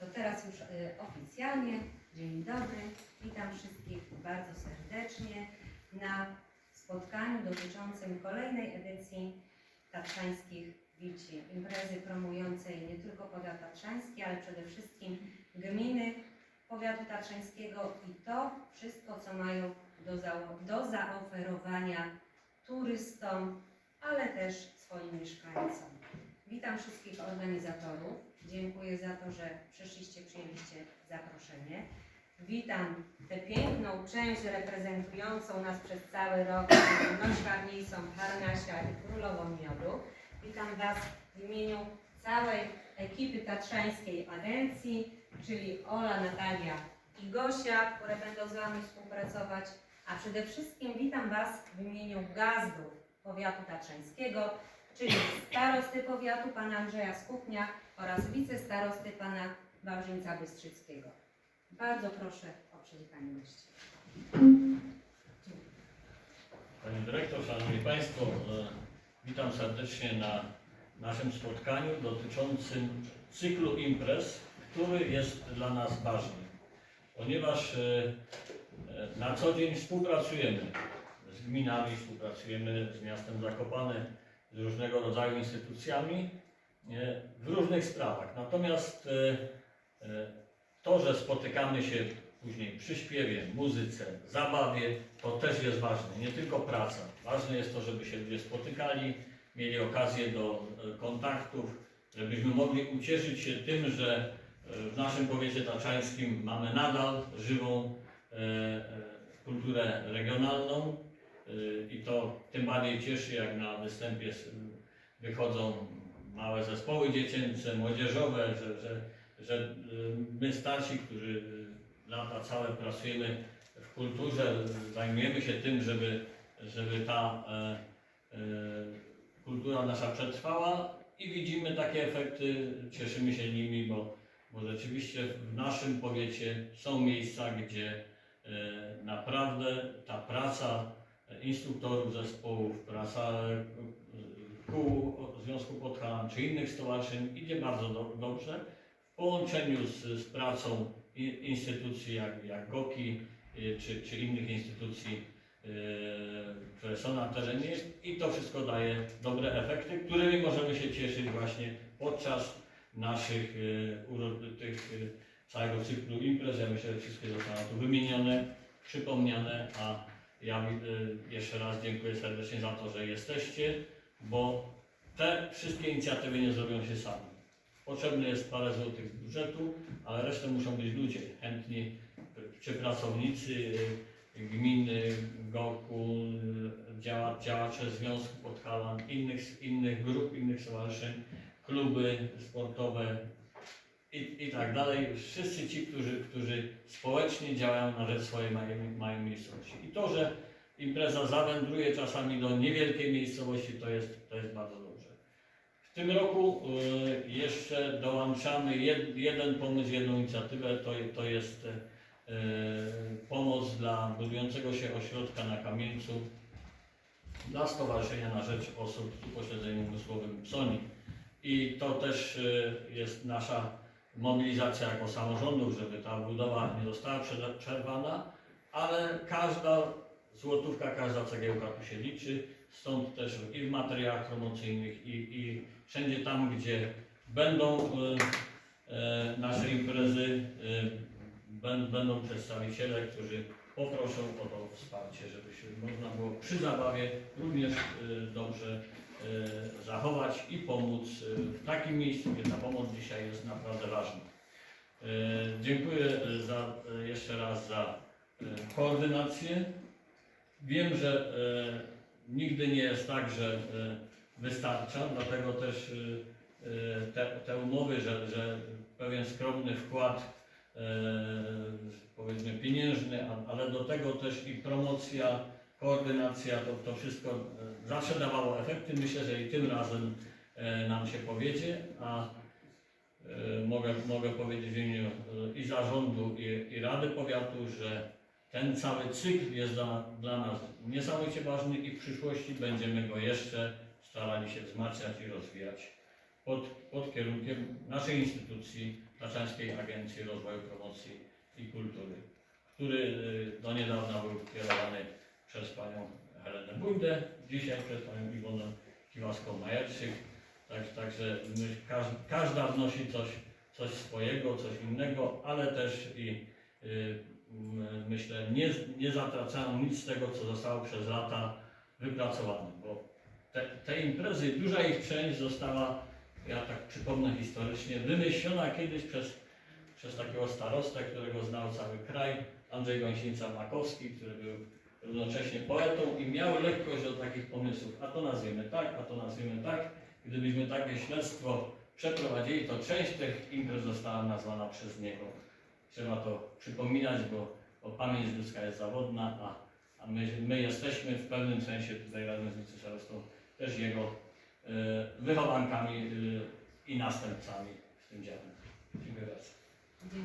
To teraz już y, oficjalnie. Dzień dobry. Witam wszystkich bardzo serdecznie na spotkaniu dotyczącym kolejnej edycji Tatrzańskich Wici. Imprezy promującej nie tylko powiat tatrzański, ale przede wszystkim gminy powiatu tatrzańskiego i to wszystko, co mają do, do zaoferowania turystom, ale też swoim mieszkańcom. Witam wszystkich organizatorów. Dziękuję za to, że przyszliście, przyjęliście zaproszenie. Witam tę piękną część reprezentującą nas przez cały rok, najważniejszą Harnasia i Królową Miodu. Witam Was w imieniu całej ekipy tatrzańskiej agencji, czyli Ola, Natalia i Gosia, które będą z Wami współpracować. A przede wszystkim witam Was w imieniu gazdów powiatu tatrzańskiego, czyli starosty powiatu pana Andrzeja Skupnia oraz wicestarosty pana Wawrzyńca Bystrzyckiego. Bardzo proszę o przywitanie gości. Pani Dyrektor, Szanowni Państwo, e, witam serdecznie na naszym spotkaniu dotyczącym cyklu imprez, który jest dla nas ważny, ponieważ e, e, na co dzień współpracujemy z gminami, współpracujemy z miastem Zakopane, z różnego rodzaju instytucjami e, w różnych sprawach. Natomiast e, e, to, że spotykamy się później przy śpiewie, muzyce, zabawie, to też jest ważne, nie tylko praca. Ważne jest to, żeby się ludzie spotykali, mieli okazję do kontaktów, żebyśmy mogli ucieszyć się tym, że w naszym powiecie taczańskim mamy nadal żywą kulturę regionalną i to tym bardziej cieszy, jak na występie wychodzą małe zespoły dziecięce, młodzieżowe, że, że, że e, my starsi, którzy e, lata całe pracujemy w kulturze, zajmujemy się tym, żeby, żeby ta e, e, kultura nasza przetrwała i widzimy takie efekty, cieszymy się nimi, bo, bo rzeczywiście w naszym powiecie są miejsca, gdzie e, naprawdę ta praca instruktorów zespołów, praca e, kół Związku Podhalan czy innych stowarzyszeń idzie bardzo do, dobrze w połączeniu z, z pracą instytucji jak, jak GOKI y, czy, czy innych instytucji, y, które są na terenie i to wszystko daje dobre efekty, którymi możemy się cieszyć właśnie podczas naszych y, uro- tych y, całego cyklu imprez. Ja myślę, że wszystkie zostaną tu wymienione, przypomniane, a ja y, jeszcze raz dziękuję serdecznie za to, że jesteście, bo te wszystkie inicjatywy nie zrobią się same. Potrzebne jest parę złotych z budżetu, ale resztę muszą być ludzie chętni, czy pracownicy y, gminy, GOKU, y, działa, działacze Związku Podhalan, innych, innych grup, innych stowarzyszeń, kluby sportowe i, i tak dalej. Wszyscy ci, którzy, którzy społecznie działają na rzecz swojej małej, małej miejscowości. I to, że impreza zawędruje czasami do niewielkiej miejscowości, to jest, to jest bardzo dobrze. W tym roku y, jeszcze dołączamy jed, jeden pomysł, jedną inicjatywę, to, to jest y, pomoc dla budującego się ośrodka na Kamieńcu dla Stowarzyszenia na Rzecz Osób z Upośledzeniem Umysłowym PSONI. I to też y, jest nasza mobilizacja jako samorządów, żeby ta budowa nie została prze- przerwana, ale każda złotówka, każda cegiełka tu się liczy. Stąd też i w materiałach promocyjnych, i, i wszędzie tam, gdzie będą e, e, nasze imprezy, bę- będą przedstawiciele, którzy poproszą o to wsparcie, żeby się można było przy zabawie również e, dobrze zachować i pomóc e, w takim miejscu, gdzie ta pomoc dzisiaj jest naprawdę ważna. E, Dziękuję e, za, e, jeszcze raz za e, koordynację. Wiem, że e, nigdy nie jest tak, że e, wystarcza, dlatego też e, e, te, te umowy, że, że pewien skromny wkład, e, powiedzmy pieniężny, ale do tego też i promocja, koordynacja, to, to wszystko e, zawsze dawało efekty. Myślę, że i tym razem e, nam się powiedzie, a e, mogę, mogę powiedzieć w imieniu i zarządu, i, i Rady Powiatu, że ten cały cykl jest dla, dla nas niesamowicie ważny i w przyszłości będziemy go jeszcze starali się wzmacniać i rozwijać pod, pod kierunkiem naszej instytucji, Tatrzańskiej Agencji Rozwoju, Promocji i Kultury, który do niedawna był kierowany przez panią Helenę Bujdę, dzisiaj przez panią Iwonę Kiłaską-Majerczyk. Tak, także każda wnosi coś, coś swojego, coś innego, ale też i y, myślę, nie, nie zatracają nic z tego, co zostało przez lata wypracowane, bo te, te imprezy, duża ich część została, ja tak przypomnę historycznie, wymyślona kiedyś przez, przez takiego starostę, którego znał cały kraj, Andrzej Gąsienica-Makowski, który był równocześnie poetą i miał lekkość do takich pomysłów, a to nazwiemy tak, a to nazwiemy tak. Gdybyśmy takie śledztwo przeprowadzili, to część tych imprez została nazwana przez niego. Trzeba to przypominać, bo, bo pamięć ludzka jest zawodna, a, a my, my jesteśmy w pewnym sensie tutaj razem z wicestarostą też jego e, wychowankami e, i następcami w tym dziale. Dziękuję